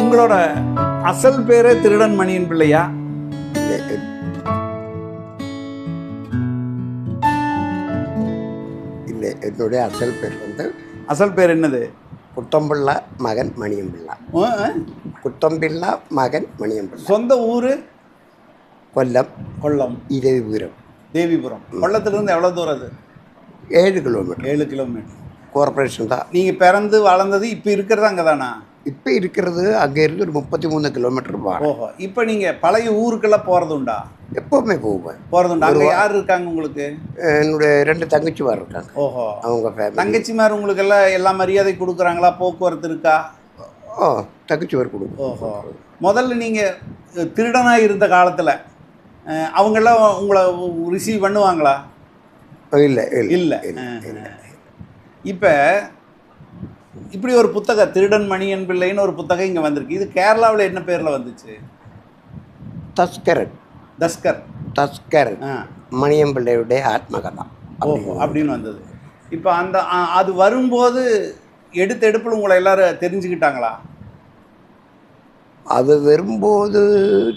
உங்களோட அசல் பேரே திருடன் மணியன் பிள்ளையா? இல்லை என்னுடைய அசல் பேர் வந்து அசல் பேர் என்னது? குத்தம்பிள்ளா மகன் மணியம்பிள்ளா. குத்தம்பிள்ளா மகன் மணியம்பிள்ளா சொந்த ஊரு? கொல்லம். கொல்லம். இரவிபுரம் தேவிபுரம். கொல்லத்திலிருந்து எவ்வளவு தூரம் அது? ஏழு கிலோமீட்டர். ஏழு கிலோமீட்டர். கார்பரேஷன் தான். நீங்க பிறந்து வளர்ந்தது இப்ப இருக்கிறது அங்கதானா? இப்போ இருக்கிறது அங்கேருந்து ஒரு முப்பத்தி மூணு கிலோமீட்டர் ஓஹோ. இப்ப நீங்க பழைய ஊருக்கெல்லாம் போறது உண்டா எப்போவுமே போவேன். போறது உண்டா அங்க யார் இருக்காங்க உங்களுக்கு? என்னுடைய ரெண்டு தங்கச்சி வர இருக்காங்க. ஓஹோ. அவங்க தங்கச்சிமார் உங்களுக்கு எல்லாம் எல்லா மரியாதை கொடுக்குறாங்களா? போக்குவரத்து இருக்கா? ஓ தங்கச்சி வர கொடுக்கும். ஓஹோ. முதல்ல நீங்க அஹ், திருடனா இருந்த காலத்துல அவங்கெல்லாம் உங்களை ரிசீவ் பண்ணுவாங்களா? இல்லை இல்லை இல்ல. இப்போ இப்படி ஒரு புத்தகம் திருடன் மணியன் பிள்ளைன்னு ஒரு புத்தகம் இங்க வந்திருக்கு. இது கேரளாவில் என்ன பேர்ல வந்துச்சு? தஸ்கரன். தஸ்கர். தஸ்கரன். ஆ. மணியம்பிள்ளையுடைய ஆத்மகதா. ஓஹோ அப்படின்னு வந்தது. இப்போ அந்த அது வரும்போது எடுத்த எடுப்பில் உங்களை எல்லாரும் தெரிஞ்சுக்கிட்டாங்களா? அது வரும்போது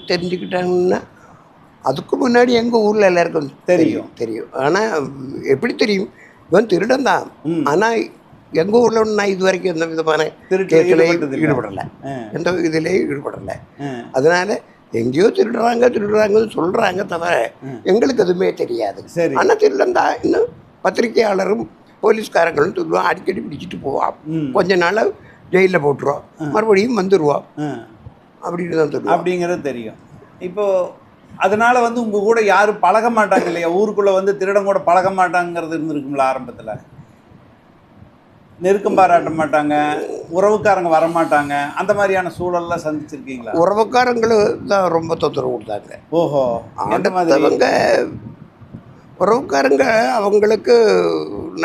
தெரிஞ்சுக்கிட்டாங்கன்னா அதுக்கு முன்னாடி எங்கள் ஊரில் எல்லாருக்கும் தெரியும். தெரியும். ஆனால் எப்படி தெரியும்? இவன் திருடன் தான். ஆனால் எங்கள் ஊரில் நான் இது வரைக்கும் எந்த விதமான கேஸ்லையும். ஈடுபடலை. எந்த இதுலேயும் ஈடுபடலை. அதனால எங்கேயோ திருடுறாங்க திருடுறாங்கன்னு சொல்கிறாங்க தவிர. எங்களுக்கு எதுவுமே தெரியாது. ஆனால் திருடன் தான். இன்னும் பத்திரிகையாளரும் போலீஸ்காரங்களும் சொல்லுவான் அடிக்கடி பிடிச்சிட்டு போவான். கொஞ்ச நாள் ஜெயிலில் போட்டுருவோம் மறுபடியும் வந்துடுவோம் அப்படின்னு தான் சொல்லுவான். அப்படிங்கிறது தெரியும். இப்போ அதனால வந்து உங்க கூட யாரும் பழக மாட்டாங்க இல்லையா? ஊருக்குள்ள வந்து திருடன் கூட பழக மாட்டாங்கிறது இருந்திருக்கும்ல ஆரம்பத்துல. நெருக்கம் பாராட்ட மாட்டாங்க உறவுக்காரங்க வர மாட்டாங்க அந்த மாதிரியான சூழல்லாம் சந்திச்சிருக்கீங்களா? உறவுக்காரங்களும் தான் ரொம்ப தொந்தரவு கொடுத்தாங்க. ஓஹோ எந்த மாதிரி? உறவுக்காரங்க அவங்களுக்கு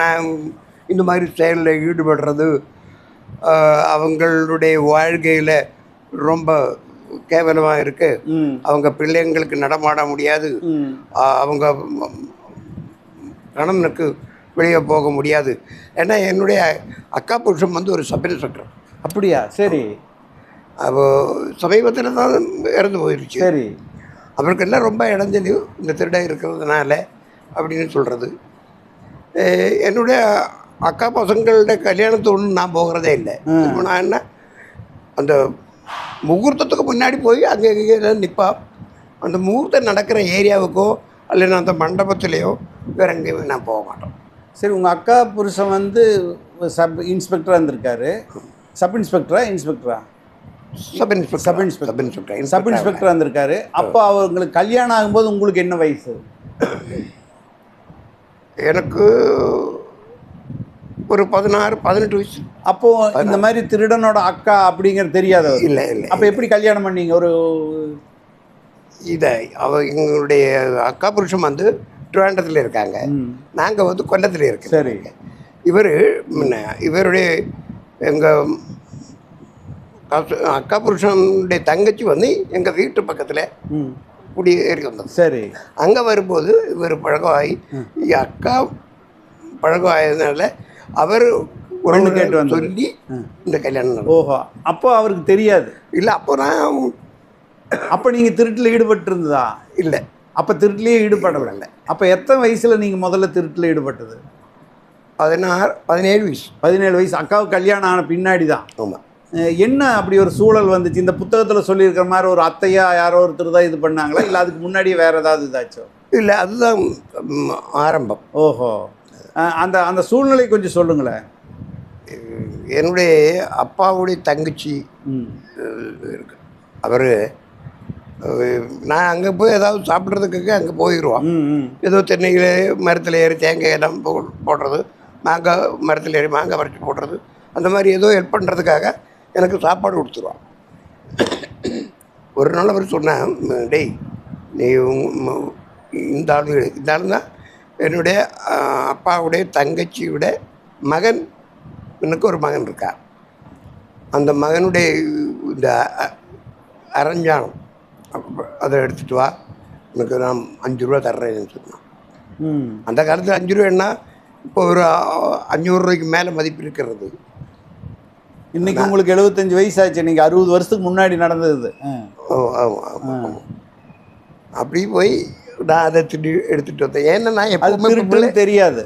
நான் இந்த மாதிரி செயலில் ஈடுபடுறது அவங்களுடைய வாழ்க்கையில் ரொம்ப கேவலமாக இருக்குது ம். அவங்க பிள்ளைங்களுக்கு நடமாட முடியாது. அவங்க கணவனுக்கு வெளியே போக முடியாது. ஏன்னா என்னுடைய அக்கா புருஷன் வந்து ஒரு சப் இன்ஸ்பெக்டர் அப்படியா? சரி. அப்போ சமீபத்தில் தான் இறந்து போயிடுச்சு சரி. அவருக்கெல்லாம் ரொம்ப இடைஞ்சலி. இந்த திருடன் இருக்கிறதுனால அப்படின்னு சொல்கிறது என்னுடைய அக்கா பசங்களோட கல்யாணத்து ஒன்று நான் போகிறதே இல்லை. நான் என்ன அந்த முகூர்த்தத்துக்கு முன்னாடி போய் அங்கே இங்கே நிற்பா அந்த முகூர்த்தம் நடக்கிற ஏரியாவுக்கோ அல்லது அந்த மண்டபத்திலேயோ வேற எங்கேயுமே நான் போக மாட்டோம். சரி உங்க அக்கா புருஷன் வந்து சப் இன்ஸ்பெக்டரா இருந்திருக்காரு. சப் இன்ஸ்பெக்டரா இன்ஸ்பெக்டரா? Sub inspector sub inspector. Sub inspector. Sub இன்ஸ்பெக்டரா இருந்திருக்காரு. அப்போ அவங்களுக்கு கல்யாணம் ஆகும்போது உங்களுக்கு என்ன வயசு? எனக்கு ஒரு பதினாறு பதினெட்டு வயசு. அப்போ இந்த மாதிரி திருடனோட அக்கா அப்படிங்கிறது தெரியாத இல்லை இல்லை அப்ப எப்படி கல்யாணம் பண்ணீங்க? ஒரு இதை அவ எங்களுடைய அக்கா புருஷன் வந்து திருவனந்தத்தில் இருக்காங்க. நாங்கள் வந்து கொல்லத்தில் இருக்கோம். சரி. இவர் இவருடைய எங்கள் அக்கா புருஷனுடைய தங்கச்சி வந்து எங்கள் வீட்டு பக்கத்தில் ம், குடியேறி வந்தது. சரி. அங்கே வரும்போது இவர் பழகமாகி என் அக்கா பழகம் ஆயதுனால அவர் பொண்ணு கேட்டு. சொல்லி இந்த கல்யாணம் ஓஹோ. அப்போ அவருக்கு தெரியாது? இல்லை அப்போ நான் அப்ப நீங்க திருட்டுல ஈடுபட்டு இருந்ததா இல்லை. அப்ப திருட்டுலயே ஈடுபடவில்லை. அப்ப எத்தனை வயசுல நீங்க முதல்ல திருட்டுல ஈடுபட்டது? பதினாறு பதினேழு வயசு. பதினேழு வயசு. அக்காவுக்கு கல்யாணம் ஆன பின்னாடி தான் ஆமாம் என்ன அப்படி ஒரு சூழல் வந்துச்சு? இந்த புத்தகத்துல சொல்லியிருக்கிற மாதிரி ஒரு அத்தையா யாரோ ஒருத்தர் தான் இது பண்ணாங்களா? இல்ல அதுக்கு முன்னாடி வேற ஏதாவது இதாச்சோ? இல்லை அதுதான் ஆரம்பம். ஓஹோ. அந்த அந்த சூழ்நிலை கொஞ்சம் சொல்லுங்களேன். என்னுடைய அப்பாவுடைய தங்கச்சி இருக்கு. அவர் நான் அங்கே போய் ஏதாவது சாப்பிட்றதுக்கு அங்கே போயிடுவோம் ஏதோ தென்னையில் மரத்தில் ஏறி தேங்காய் எல்லாம் போ போடுறது மாங்காய் மரத்தில் ஏறி மாங்காய் பறித்து போடுறது அந்த மாதிரி ஏதோ ஹெல்ப் பண்ணுறதுக்காக எனக்கு சாப்பாடு கொடுத்துருவான். ஒரு நாள் அவர் சொன்னேன் டேய் நீ இந்த ஆளு இந்த ஆளு தான் என்னுடைய அப்பாவுடைய தங்கச்சியோட மகன் எனக்கு ஒரு மகன் இருக்கா அந்த மகனுடைய இந்த அரஞ்சானம் அப்ப அதை எடுத்துகிட்டு வா. உனக்கு நான் அஞ்சு ரூபா தர்றேன்னு சொன்னான். ம். அந்த காலத்தில் அஞ்சு ரூபான்னா இப்போ ஒரு அ- அஞ்சூறு ரூபாய்க்கு மேலே மதிப்பு இருக்கிறது. இன்னைக்கு உங்களுக்கு எழுபத்தஞ்சு வயசாச்சு. நீங்க அறுபது வருஷத்துக்கு முன்னாடி நடந்தது. ஓ ஆமாம் அப்படி போய் நான் அதை திருடி எடுத்துகிட்டு வந்தேன். ஏன்னா நான் எப்பவுமே தெரியாது.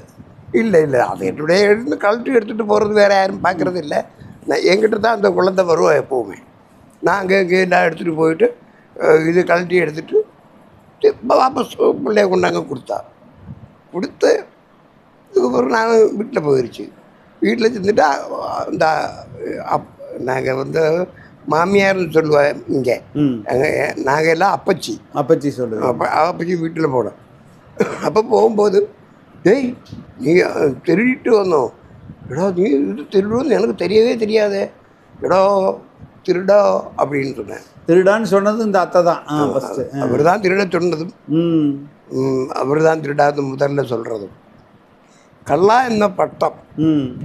இல்லை இல்லை. அது என்னுடைய எடுத்து கழட்டி எடுத்துகிட்டு போகிறது வேறு யாரும் பார்க்குறது இல்லை. நான் என்கிட்ட தான் அந்த குழந்தை வரும் எப்போவுமே. நான் அங்கே இங்கே நான் எடுத்துகிட்டு போயிட்டு இது கழட்டி எடுத்துகிட்டு திரும்ப வாபஸ் பிள்ளைய கொண்டாங்க கொடுத்தா. கொடுத்து இதுக்கப்புறம் நான் வீட்டில் போயிடுச்சு வீட்டில் செஞ்சுட்டு இந்த அப் நாங்கள் வந்து மாமியார்னு சொல்லுவேன் இங்கே. நாங்கள் எல்லாம் அப்பச்சி. அப்பச்சி சொல்லுவோம் அப்போ அப்பச்சி வீட்டில் போனோம். அப்போ போகும்போது ஏய் நீ திருடிட்டு வந்தோம். எடோ நீ இது திருடுன்னு எனக்கு தெரியவே தெரியாது. எடோ திருடா அப்படின்னு சொன்னேன். திருடான்னு சொன்னது இந்த அத்தை தான். அவர் தான் திருட சொன்னதும் அவர் தான் திருடாது முதல்ல சொல்கிறதும் கல்லா என்ன பட்டம்?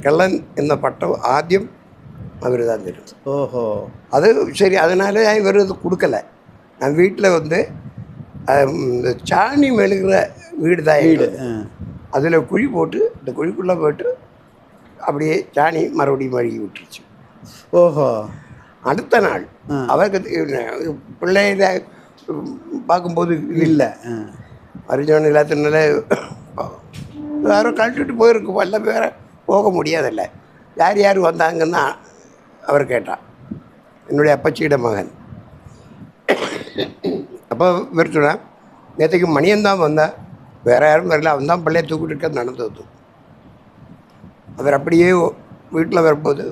கல்லன் என்ன பட்டம்? ஆദ്യം அவர் தான் தெரியும் ஓஹோ. அது சரி அதனால் இவர் இது கொடுக்கலை. நான் வீட்டில் வந்து இந்த சாணி மெழுகிற வீடு தான் வீடு அதில் குழி போட்டு இந்த குழிக்குள்ளே போட்டு அப்படியே சாணி மறுபடியும் மழுகி விட்டுருச்சு. ஓஹோ. அடுத்த நாள் அவருக்கு பிள்ளையில பார்க்கும்போது இல்லை அறிஞ்சவன் இல்லாதனால யாரும் கழட்டிட்டு போயிருக்கும்? எல்லாம் பேரை போக முடியாதில்ல. யார் யார் வந்தாங்கன்னா அவர் கேட்டார். என்னுடைய அப்பச்சியிட மகன். அப்போ இவர் சொன்னார் நேற்றுக்கு மணியன் தான் வந்தான் வேற யாரும் வரல அவன் தான் பிள்ளைய தூக்கிட்டு இருக்க நடந்தது. அவர் அப்படியே வீட்டில் வரும்போது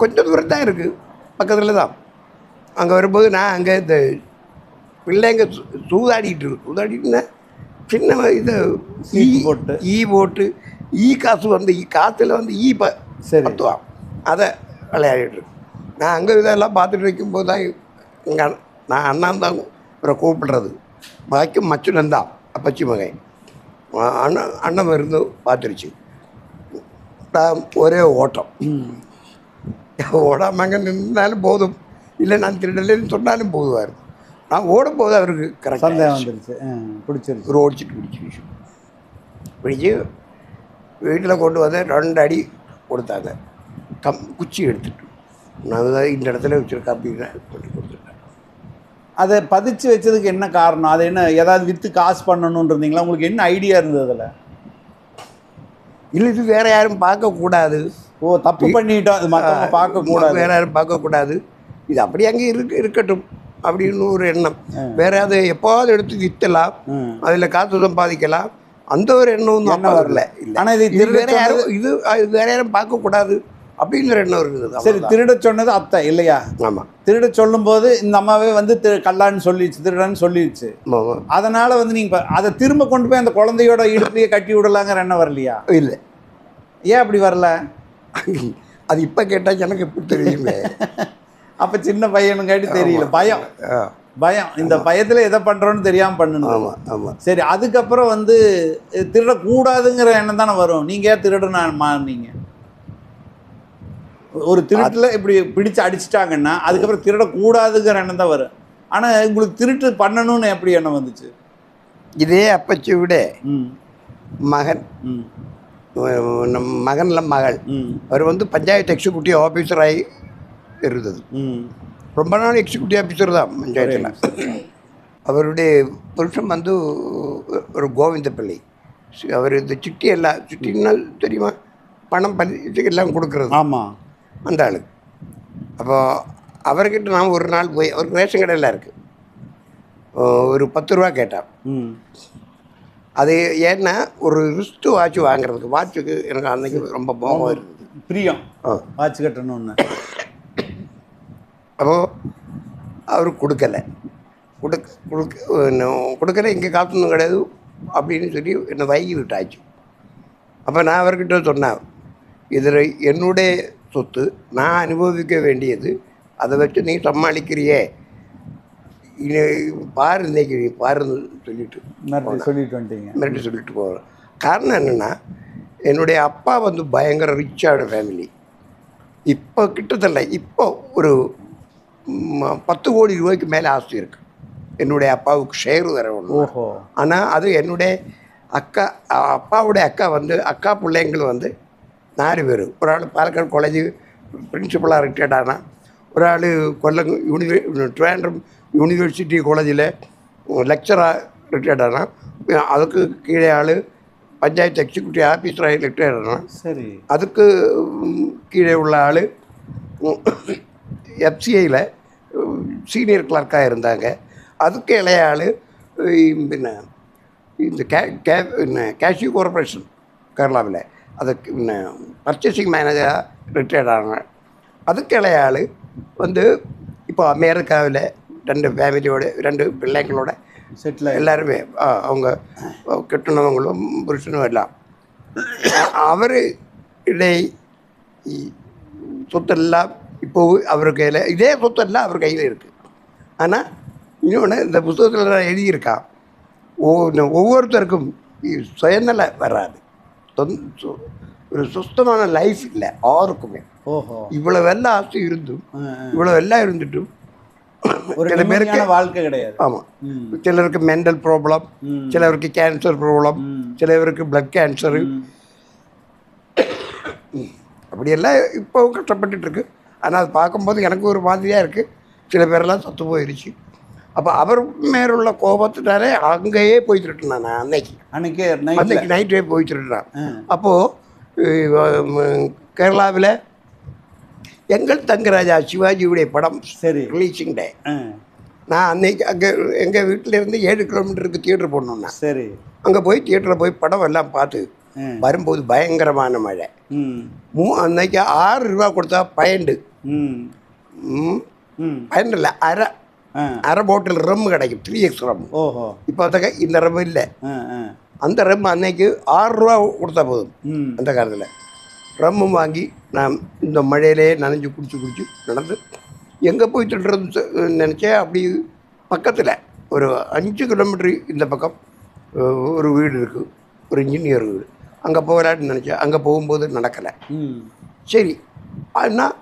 கொஞ்சம் தூரம் தான் இருக்குது பக்கத்தில் தான். அங்கே வரும்போது நான் அங்கே இந்த பிள்ளைங்க சூதாடிட்டு இருக்கு. சூதாடிட்டுன்னா சின்ன இது ஈ போட்டு. ஈ போட்டு ஈ காசு வந்து ஈ காற்றுல வந்து ஈ ப சரி. அதை விளையாடிட்டு இருக்கு நான் அங்கே இதெல்லாம் பார்த்துட்டு இருக்கும்போது தான் எங்கள் நான் அண்ணன் தான் இவரை கூப்பிடுறது. பாக்கி மச்சுனன் தான் அப்பச்சி மகன். அண்ணன் அண்ணன் இருந்து பார்த்துருச்சு. ஒரே ஓட்டம். ஓடாமங்க நின்னாலும் போதும். இல்லை நான் திருடலைன்னு சொன்னாலும் போதுவார். நான் ஓடும்போது அவருக்கு சந்தேகம் கரெக்டாக வந்துருச்சு. பிடிச்சிருச்சு. ஒரு ஓடிச்சிட்டு பிடிச்சி பிடிச்சி வீட்டில் கொண்டு வந்து ரெண்டு அடி கொடுத்தாங்க. கம் குச்சி எடுத்துட்டு. நான் இந்த இடத்துல வச்சுருக்கேன் அப்படின்னு கொண்டு கொடுத்துட்டேன். அதை பதிச்சு வச்சதுக்கு என்ன காரணம்? அது என்ன ஏதாவது வித்து காசு பண்ணணும்னு இருந்தீங்களா? உங்களுக்கு என்ன ஐடியா இருந்தது அதுல? இல்லை இது வேற யாரும் பார்க்கக்கூடாது. ஓ தப்பு பண்ணிட்டோம். அது மற்றவங்க பார்க்க கூடாது வேற யாரும் பார்க்கக்கூடாது. இது அப்படி அங்கே இருக்கு இருக்கட்டும் அப்படின்னு ஒரு எண்ணம். வேற அது எப்போவாவது எடுத்து விற்றலாம். அதில் காசு சம்பாதிக்கலாம் அந்த ஒரு எண்ணம் ஒன்றும் வரல. வரல. இல்லை. ஆனா இது வேற யாரும் இது வேற யாரும் பார்க்கக்கூடாது. அப்படிங்கிற எண்ணம் இருக்குது. சரி. திருட சொன்னது அத்தை இல்லையா? ஆமாம் திருட சொல்லும்போது இந்த அம்மாவே வந்து திரு கல்லான்னு சொல்லிடுச்சு திருடன்னு சொல்லிடுச்சு. அதனால வந்து நீங்க இப்ப அதை திரும்ப கொண்டு போய் அந்த குழந்தையோட இடுப்புலயே கட்டி விடலாங்கிற எண்ணம் வரலையா? இல்லை. ஏன் அப்படி வரல? அது இப்போ கேட்டால் எனக்கு எப்படி தெரியுமே. அப்ப சின்ன பையனுங்காட்டி தெரியல. பயம். பயம். இந்த பயத்துல எதை பண்றோம்னு தெரியாம பண்ணணும் ஆமாம் ஆமாம் சரி அதுக்கப்புறம் வந்து திருடக்கூடாதுங்கிற எண்ணம் தானே வரும். நீங்க ஏன் திருடனா மாறுனீங்க? ஒரு திருட்டுல இப்படி பிடிச்சு அடிச்சிட்டாங்கன்னா அதுக்கப்புறம் திருடக்கூடாதுங்கிற எண்ணம் தான் வரும். ஆனா உங்களுக்கு திருட்டு பண்ணணும்னு எப்படி எண்ணம் வந்துச்சு? இதே அப்பச்சி விட ம். மகன். ம். நம்ம மகன்ல மகள். ம். அவர் வந்து பஞ்சாயத்து எக்ஸிக்யூட்டிவ் ஆஃபீஸராகி இருந்தது. ம். ரொம்ப நாள் எக்ஸிக்யூட்டிவ் ஆஃபீஸர் தான் பஞ்சாயத்தில். அவருடைய புருஷன் வந்து ஒரு கோவிந்த பிள்ளை அவர் இந்த சிட்டி எல்லாம் சிட்டினால் தெரியுமா? பணம் பதி எல்லாம் கொடுக்கறது. ஆமா. அந்த ஆளு அப்போ அவர்கிட்ட நான் ஒரு நாள் போய் அவருக்கு ரேஷன் கடையில் இருக்குது ஒரு பத்து ரூபா கேட்டான். ம். அது ஏன்னா ஒரு ரிஸ்ட்டு வாட்ச் வாங்குறதுக்கு வாட்சுக்கு எனக்கு அன்னைக்கு ரொம்ப மோகம் இருந்தது. பிரியம். வாட்ச் கட்டணும்னு அப்போது அவர் கொடுக்கல. கொடுக்க கொடுக்க கொடுக்கல இங்கே காசொன்றும் கிடையாது அப்படின்னு சொல்லி என்னை வைகி விட்டாச்சு. அப்போ நான் அவர்கிட்ட சொன்னேன் இதில் என்னுடைய சொத்து. நான் அனுபவிக்க வேண்டியது. அதை வச்சு நீ சமாளிக்கிறியே. இனி பாரு இன்னைக்கு நீ பாருன்னு சொல்லிட்டு சொல்லிட்டு வந்துட்டீங்க. மிரட்டி சொல்லிட்டு போகிறேன் காரணம் என்னென்னா என்னுடைய அப்பா வந்து பயங்கர ரிச்சான ஃபேமிலி இப்போ கிட்டத்தட்ட இப்போ ஒரு பத்து கோடி ரூபாய்க்கு மேலே ஆஸ்தி இருக்கு. என்னுடைய அப்பாவுக்கு ஷேர் ஒன்று ஓஹோ. ஆனால் அது என்னுடைய அக்கா அப்பாவுடைய அக்கா வந்து அக்கா பிள்ளைங்கள் வந்து നാല് പേര് ഒരാൾ പാലക്കാട് കോളേജ് പ്രിൻസിപ്പളാണ് റിട്ടയർഡ് ആണ് ഒരാൾ കൊല്ലം യൂണിവേ ട്രിവാൻഡ്രം യൂണിവേഴ്സിറ്റി കോളേജിലെ ലെക്ചറാ റിട്ടയർഡ് ആണ് അതൊക്കെ കീഴേ ആൾ പഞ്ചായത്ത് എക്സിക്യൂട്ടീവ് ആഫീസറായി റിട്ടയർഡ് ആണ് சரி அதுக்கு ம், கீழே உள்ள ஆள் எஃப்சிஐயில் சீனியர் கிளர்க்காக இருந்தாங்க அதுக்கு இளைய ஆள் பின்ன இந்த கே கே பின்ன கேஷ்யூ கார்பரேஷன் கேரளாவில் அதுக்கு பர்ச்சேசிங் மேனேஜராக ரிட்டையர்ட் ஆனாங்க. அதுக்கு இளைய ஆள் வந்து இப்போ அமெரிக்காவில் ரெண்டு ஃபேமிலியோட ரெண்டு பிள்ளைங்களோட செட்டில் எல்லாருமே அவங்க கெட்டினவங்களும் புருஷனும் எல்லாம். அவர் இடை சொத்தெல்லாம் இப்போ அவர் கையில் இதே சொத்தெல்லாம் அவர் கையில் இருக்குது ஆனால் இன்னொன்று இந்த ஓ இந்த ஒவ்வொருத்தருக்கும் சுயநல வராது. ஒரு சுத்தமான லைஃப் இல்லை யாருக்குமே ஓஹோ இவ்வளோ எல்லாம் ஆசை இருந்தும் ஆ, ஆ. இவ்வளோ எல்லாம் இருந்துட்டும் ஒரு சில பேருக்கு வாழ்க்கை கிடையாது ஆமாம் ம். சிலருக்கு மென்டல் ப்ராப்ளம். சிலருக்கு கேன்சர் ப்ராப்ளம். சிலருக்கு பிளட் கேன்சரு. அப்படியெல்லாம் இப்போவும் கஷ்டப்பட்டுட்டு இருக்கு ஆனால் அது பார்க்கும்போது எனக்கு ஒரு மாதிரியாக இருக்குது சில பேரெல்லாம் சத்து போயிடுச்சு அப்போ அவர் மேலுள்ள கோபத்தினாலே அங்கேயே போய் திருட்டுனான் நான் அன்னைக்கு. அன்னைக்கு அன்னைக்கு நைட்டே போய் திருட்டுனான். அப்போது கேரளாவில் எங்கள் தங்கராஜா சிவாஜியுடைய படம் சரி. ரிலீசிங் டே நான் அன்னைக்கு அங்கே எங்கள் வீட்டிலேருந்து ஏழு கிலோமீட்டருக்கு தியேட்டர் போனோம்னா சரி. அங்கே போய் தியேட்டரில் போய் படம் எல்லாம் பார்த்து. வரும்போது பயங்கரமான மழை. ம். அன்னைக்கு ஆறு ரூபா கொடுத்தா பயண்டு. இல்லை அரை அரை பாட்டில் ரம் கிடைக்கும். த்ரீ எக்ஸ் ரம் ஓஹோ. இப்போ அதுக்கு இந்த ரம் இல்லை. அந்த ரம் அன்னைக்கு ஆறு ரூபா கொடுத்தா போதும். அந்த காலத்தில். ரம்மும் வாங்கி நான் இந்த மழையிலே நனைஞ்சு குடிச்சு குடிச்சு நடந்து எங்கே போய் திட்டுறது நினச்சேன். அப்படி பக்கத்தில் ஒரு அஞ்சு கிலோமீட்டர் இந்த பக்கம் ஒரு வீடு இருக்குது ஒரு இன்ஜினியர் வீடு. அங்கே போகலான்னு நினச்சேன். அங்கே போகும்போது நடக்கலை. சரி. ஆனால்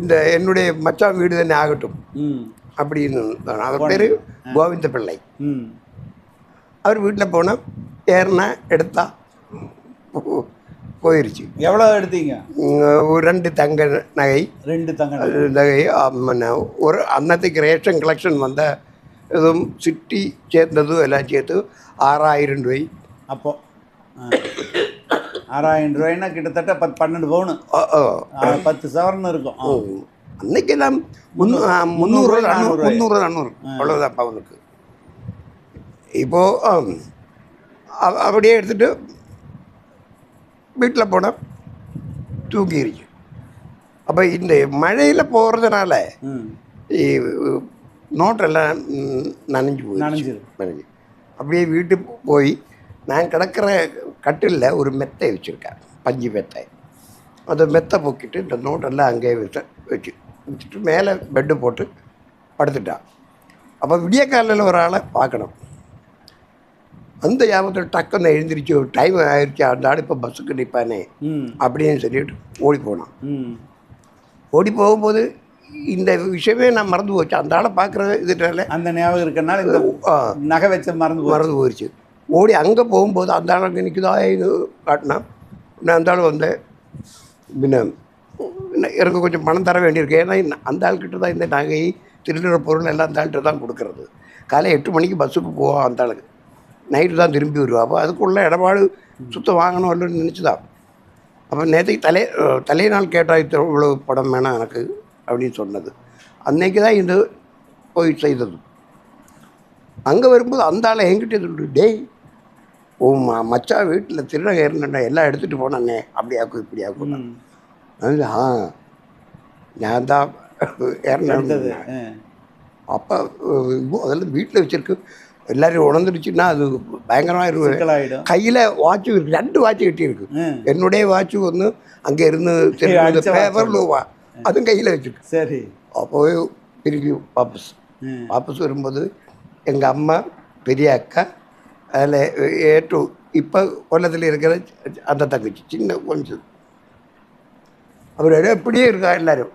இந்த என்னுடைய மச்சான் வீடு தானே ஆகட்டும். அப்படின்னு. அவர் பேர் கோவிந்த பிள்ளை அவர் வீட்டில் போனால் ஏறினா எடுத்தா போயிருச்சு. எவ்வளோ எடுத்தீங்க? ஒரு ரெண்டு தங்க நகை. ரெண்டு தங்க நகை. ஒரு அன்னத்துக்கு ரேஷன் கலெக்ஷன் வந்த இதுவும் சிட்டி சேர்ந்ததும் எல்லாம் சேர்த்து ஆறாயிரம் ரூபாய். அப்போ. ஆறாயிரம் ரூபாய்னா கிட்டத்தட்ட பத்து பன்னெண்டு பவுனு. பத்து சவரன் இருக்கும். அன்னைக்கெல்லாம் முந்நூறு முந்நூறு நானூறு அவ்வளோதான் பவுனுக்கு இப்போது அப்படியே எடுத்துகிட்டு வீட்டில் போனால் தூங்கிருச்சு. அப்போ இந்த மழையில் போகிறதுனால நோட்டெல்லாம் நனைஞ்சு போய். நனைஞ்சு. அப்படியே வீட்டுக்கு போய் நான் கிடக்கிற கட்டிலில் ஒரு மெத்தை வச்சுருக்கேன். பஞ்சு மெத்தை. அந்த மெத்தை பொக்கிட்டு இந்த நோட்டெல்லாம் அங்கேயே வச்சு வச்சு வச்சுட்டு மேலே பெட்டு போட்டு படுத்துட்டான் அப்போ விடிய காலையில் ஒரு ஆளை பார்க்கணும். அந்த ஞாபகத்தில் டக்குன்னு எழுந்திரிச்சு டைம் ஆயிடுச்சு அந்த ஆள் இப்போ பஸ்ஸுக்கு நிற்பானே அப்படின்னு சொல்லிட்டு ஓடி போனான். ஓடி போகும்போது இந்த விஷயமே நான் மறந்து போச்சு. அந்த ஆளை பார்க்குற இதுனால அந்த ஞாபகம் இருக்கறனால இந்த நகை வச்ச மறந்து. மறந்து போயிடுச்சு ஓடி அங்கே போகும்போது அந்த ஆள் அங்கே நிற்குதா இது காட்டினா. நான் அந்த ஆள் வந்தேன். பின்ன எனக்கு கொஞ்சம் பணம் தர வேண்டியிருக்கு. ஏன்னா இந்த- அந்த ஆள்கிட்ட தான் இந்த நகை திருடுற பொருள் எல்லாம் அந்த ஆள்கிட்ட தான் கொடுக்கறது. காலை எட்டு மணிக்கு பஸ்ஸுக்கு போவோம் அந்த ஆளுக்கு நைட்டு தான் திரும்பி வருவா. அப்போ அதுக்குள்ள இடபாடு சுத்தம் வாங்கணும் இல்லைன்னு நினச்சிதான் அப்போ நேற்றுக்கு தலை தலை நாள் கேட்டால் இவ்வளோ படம் வேணாம் எனக்கு அப்படின்னு சொன்னது. அன்னைக்கு தான் இது போய் செய்தது. அங்கே வரும்போது அந்த ஆளை என்கிட்ட சொல்லிட்டு டேய் ஓ ம வீட்டில் திருநகை இருந்தேன்டா எல்லாம் எடுத்துகிட்டு போனானே? அப்படியாக்கும் இப்படியாக்கும். ம் அது ஆ நான் தான் ஆ. அப்போ அதெல்லாம் வீட்டில் வச்சிருக்கு எல்லாரும் உணர்ந்துடுச்சுன்னா அது பயங்கரமாக கையில் வாட்ச் இருக்கு ரெண்டு வாட்ச் கட்டியிருக்கு என்னுடைய வாட்ச் ஒன்று அங்கே இருந்து பேப்பர் லூவா அதுவும் கையில் வச்சிருக்கு சரி அப்போவே திருப்பி வாபஸ் வாபஸ் வரும்போது எங்கள் அம்மா பெரிய அக்கா அதில் ஏ டூ இப்போ கொல்லத்தில் இருக்கிற அந்த தங்கச்சி சின்ன கொஞ்சம் அவர் அப்படியே இருக்கா எல்லாரும்.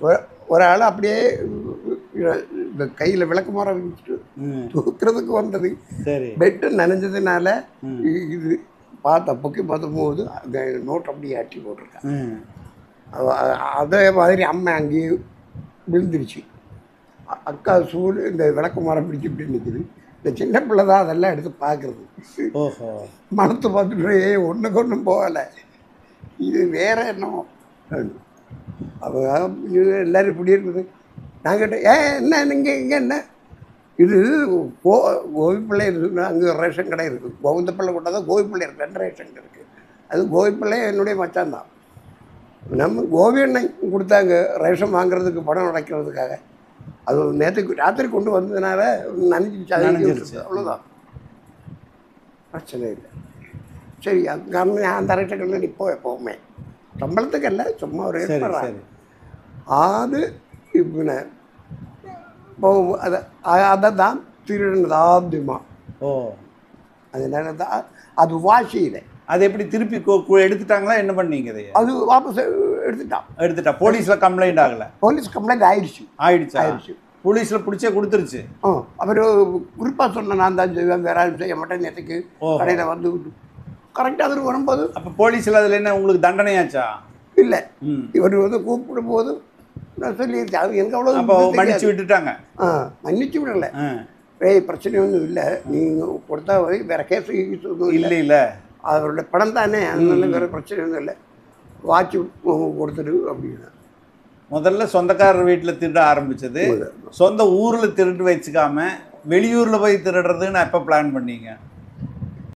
ஒரு- ஆள் அப்படியே இந்த கையில் விளக்கு மரம் வச்சுட்டு தூக்குறதுக்கு வந்தது. பெட்டு நனைஞ்சதுனால இது பார்த்த பொக்கி பார்த்தும்போது அந்த நோட் அப்படியே அட்டி போட்டிருக்கேன் அதே மாதிரி அம்மா அங்கேயே விழுந்துருச்சு. அக்கா சூடு இந்த விளக்கு மரம் பிடிச்சி இப்படி நிற்குது இந்த சின்ன பிள்ளை தான் அதெல்லாம் எடுத்து பார்க்குறது. மனத்தை பார்த்துட்டு ஒன்றுக்கு ஒன்றும் போகலை. இது வேற என்னமோ. இது எல்லாரும் இப்படி இருக்குது. நான் கேட்டேன் ஏன் என்ன நீங்கள் இங்கே என்ன? இது கோ கோவிப்பிள்ளை இருக்குன்னா அங்கே ரேஷன் கடை இருக்குது. கோவிந்தப்பிள்ளை கூட தான் கோவிப்பிள்ளை இருக்கு. ரெண்டு ரேஷன் இருக்குது அது கோவிப்பிள்ளை என்னுடைய மச்சான் தான். நம்ம கோவி எண்ணெய் கொடுத்தாங்க ரேஷன் வாங்குறதுக்கு பணம் அடைக்கிறதுக்காக. அது நேற்றுக்கு ராத்திரி கொண்டு வந்ததுனால நனைஞ்சிருச்சு. அவ்வளோதான் பிரச்சனை இல்லை. சரி அது காரணம் நான் அந்த ரேஷன் கடையில் நிற்போம் எப்போவுமே. சம்பளத்துக்கு இல்லை சும்மா ஒரு சரி ஏற்பாடு சரி. அது இப்போ இப்போ அதை அதை தான் திருடினது ஆദ്യமா ஓ. அதனால தான் அது வாசியில அது எப்படி திருப்பி எடுத்துட்டாங்களா என்ன பண்ணீங்க அது வாபஸ் எடுத்துட்டான். எடுத்துட்டா போலீஸ்ல கம்ப்ளைண்ட் ஆகல. போலீஸ் கம்ப்ளைண்ட் ஆயிடுச்சு. ஆயிடுச்சா? ஆயிடுச்சு. போலீஸ்ல பிடிச்சே கொடுத்துருச்சு. அவர் குறிப்பாக சொன்ன நான் தான் செய்வேன் வேற ஆள் செய்ய மாட்டேன் நேற்றுக்கு. கடையில் வந்து கரெக்டாக அவர் வரும்போது அப்ப போலீஸ்ல அதுல என்ன உங்களுக்கு தண்டனையாச்சா? இல்லை. இவர் வந்து கூப்பிடும் போது நான் சொல்லியிருக்கேன் அது எனக்கு அவ்வளோ அப்போ. மன்னிச்சு விட்டுட்டாங்க. ஆ மன்னிச்சு விடலை. ஏய் பிரச்சனை ஒன்றும் இல்லை. நீங்கள் கொடுத்தா வேற கேஸ் இல்லை. இல்ல அவருடைய படம் தானே. அதனால வேற பிரச்சனை ஒன்றும் இல்லை. வாட்ச் கொடுத்துரு அப்படின்னு. முதல்ல சொந்தக்காரர் வீட்டுல திருட ஆரம்பிச்சது. சொந்த ஊர்ல திருட்டு வச்சுக்காம வெளியூர்ல போய் திருடுறதுன்னு எப்ப பிளான் பண்ணீங்க?